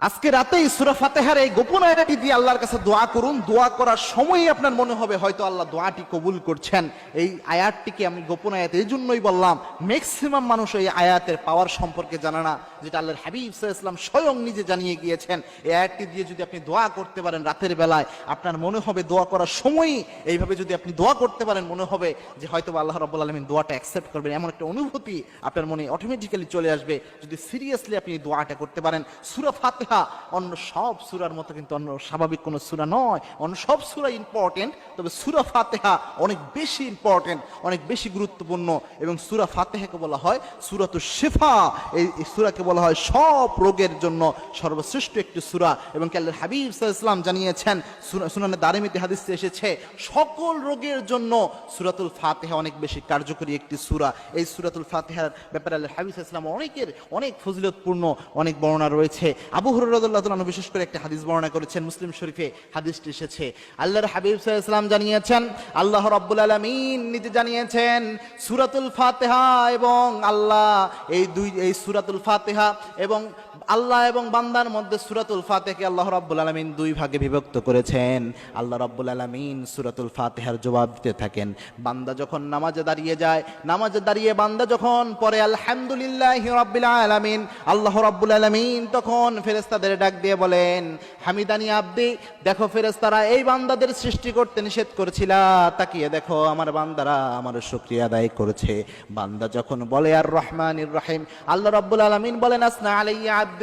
আজকে রাতে সুরা ফাতেহার এই গোপন আয়াতটি দিয়ে আল্লাহর কাছে দোয়া করুন। দোয়া করার সময়ই আপনার মনে হবে হয়তো আল্লাহ দোয়াটি কবুল করছেন। এই আয়াতটিকে আমি গোপন আয়াত এই জন্যই বললাম ম্যাক্সিমাম মানুষ এই আয়াতের পাওয়ার সম্পর্কে জানে না, যেটা আল্লাহর হাবিব ইসলাম স্বয়ং নিজে জানিয়ে গিয়েছেন। এই আয়াতটি দিয়ে যদি আপনি দোয়া করতে পারেন রাতের বেলায়, আপনার মনে হবে দোয়া করার সময়ই এইভাবে যদি আপনি দোয়া করতে পারেন, মনে হবে যে হয়তো আল্লাহ রাব্বুল আলামিন দোয়াটা অ্যাকসেপ্ট করবেন। এমন একটা অনুভূতি আপনার মনে অটোমেটিক্যালি চলে আসবে। যদি সিরিয়াসলি আপনি দোয়াটা করতে পারেন, সূরা ফাতিহা অন্য সব সূরার মতো কিন্তু অন্য স্বাভাবিক কোনো সূরা নয়। অন্য সব সূরা ইম্পর্টেন্ট তবে সূরা ফাতিহা অনেক বেশি ইম্পর্টেন্ট অনেক বেশি গুরুত্বপূর্ণ। এবং সূরা ফাতিহাকে বলা হয় সূরাতুশ শিফা। এই সূরাকে বলা হয় সব রোগের জন্য সর্বশ্রেষ্ঠ একটি সূরা। এবং আল্লাহর হাবিব ইসলাম জানিয়েছেন, সুনা- সুনানে দারিমিতে হাদিসে এসেছে, সকল রোগের জন্য সুরাতুল ফাতেহা অনেক বেশি কার্যকরী একটি সুরা। এই সুরাতুল ফাতেহার ব্যাপারে আল্লাহর হাবিব ইসলাম অনেকের অনেক ফজিলতপূর্ণ, অনেক বর্ণনা রয়েছে। আবু তাআলা বিশেষ করে একটা হাদিস বর্ণনা করেছেন, মুসলিম শরীফে হাদিসটি এসেছে। আল্লাহর হাবিব ইসলাম জানিয়েছেন, আল্লাহ রাব্বুল আলমিন নিজে জানিয়েছেন, সুরাতুল ফাতেহা এবং আল্লাহ এই দুই, এই সুরাতুল ফাতেহা এবং আল্লাহ এবং বান্দার মধ্যে সূরাতুল ফাতিহাকে আল্লাহ রাব্বুল আলামিন দুই ভাগে বিভক্ত করেছেন। আল্লাহ রাব্বুল আলামিন সূরাতুল ফাতিহার জবাব দিতে থাকেন। বান্দা যখন নামাজে দাঁড়িয়ে যায়, নামাজে দাঁড়িয়ে বান্দা যখন পরে আলহামদুলিল্লাহি রাব্বিল আলামিন আল্লাহ রাব্বুল আলামিন তখন ফেরেস্তাদের ডাক দিয়ে বলেন, হামিদানি আব্দি, দেখো ফেরেশতারা এই বান্দাদের সৃষ্টি করতে নিষেধ করেছিলা। তাকিয়ে দেখো, আমার বান্দারা আমার শুকরিয়া আদায় করেছে। বান্দা যখন বলে, আর রহমানির রহিম আল্লাহ রাব্বুল আলামিন বলেন, আসনা আলাইয়া আব্দি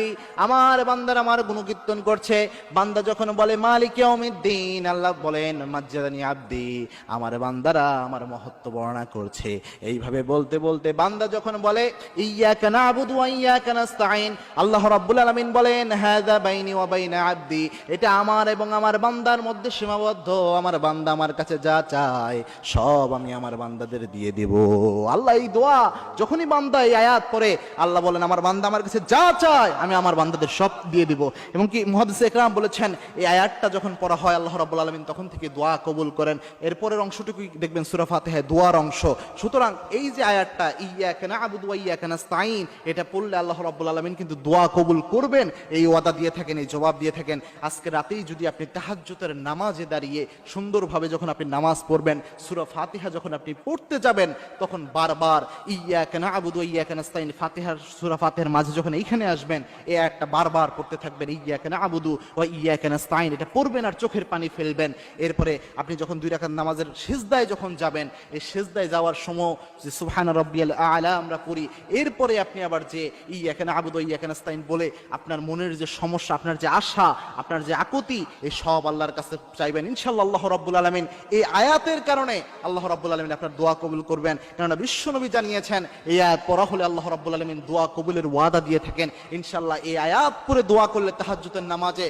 আমার বান্দার আমার গুণকীর্তন করছে। বান্দা যখন বলে, মালিক ইয়াউমিদ্দিন আল্লাহ বলেন, মাজ্জাদানি আব্দি, আমার বান্দারা আমার মহত্ব বর্ণনা করছে। এইভাবে বলতে বলতে বান্দা যখন বলে ইয়াকা নাবুদু ওয়া ইয়াকা নাস্তাইন আল্লাহ রাব্বুল আলামিন বলেন, হাযা বাইনি ওয়া বাইনা আব্দি এটা আমার এবং আমার বান্দার মধ্যে সীমাবদ্ধ। আমার বান্দা আমার কাছে যা চায়, সব আমি আমার বান্দাদের দিয়ে দেব। আল্লাহ এই দোয়া, যখনই বান্দা এই আয়াত পড়ে, আল্লাহ বলেন, আমার বান্দা আমার কাছে যা চায় আমি আমার বান্দাদের সব দিয়ে দিব। এবং কি মুহাদ্দিস একরাম বলেছেন, এই আয়াতটা যখন পড়া হয়, আল্লাহ রাব্বুল আলামিন তখন থেকে দোয়া কবুল করেন। এরপরের অংশটুকু দেখবেন সূরা ফাতিহায় দোয়ার অংশ। সুতরাং এই যে আয়াতটা ইয়াকা নাবুদু ওয়া ইয়াকা স্তাইন এটা পড়লে আল্লাহ রাব্বুল আলামিন কিন্তু দোয়া কবুল করবেন। এই ওয়াদা দিয়ে থাকেন, এই জবাব দিয়ে থাকেন। আজকে রাতেই যদি আপনি তাহাজ্জুদের নামাজে দাঁড়িয়ে সুন্দরভাবে যখন আপনি নামাজ পড়বেন, সূরা ফাতিহা যখন আপনি পড়তে যাবেন, তখন বারবার ইয়াকা নাবুদু ওয়া ইয়াকা নাস্তাইন ফাতিহার, সূরা ফাতিহার মাঝে যখন এইখানে আসবেন এই একটা বারবার পড়তে থাকবেন ইয়াকা নাবুদু ওয়া ইয়াকা নাস্তাইন এটা পড়বেন আর চোখের পানি ফেলবেন। এরপরে আপনি যখন দুই নামাজের সিজদায় যখন যাবেন, এই সিজদায় যাওয়ার সময় যে রাব্বিয়াল আলা আমরা এরপরে আপনি আবার যে নাস্তাইন বলে আপনার মনের যে সমস্যা, আপনার যে আশা, আপনার যে আকুতি এই সব আল্লাহর কাছে চাইবেন। ইনশাআল্লাহ আল্লাহ রাব্বুল আলামিন এই আয়াতের কারণে আল্লাহ রাব্বুল আলামিন আপনার দোয়া কবুল করবেন। কেননা বিশ্বনবী জানিয়েছেন, এই আয়াত পড়া হলে আল্লাহ রাব্বুল আলামিন দোয়া কবুলের ওয়াদা দিয়ে থাকেন। ইনশাআল্লাহ এই আয়াত পুরে দোয়া করলে তাহাজুতের নামাজে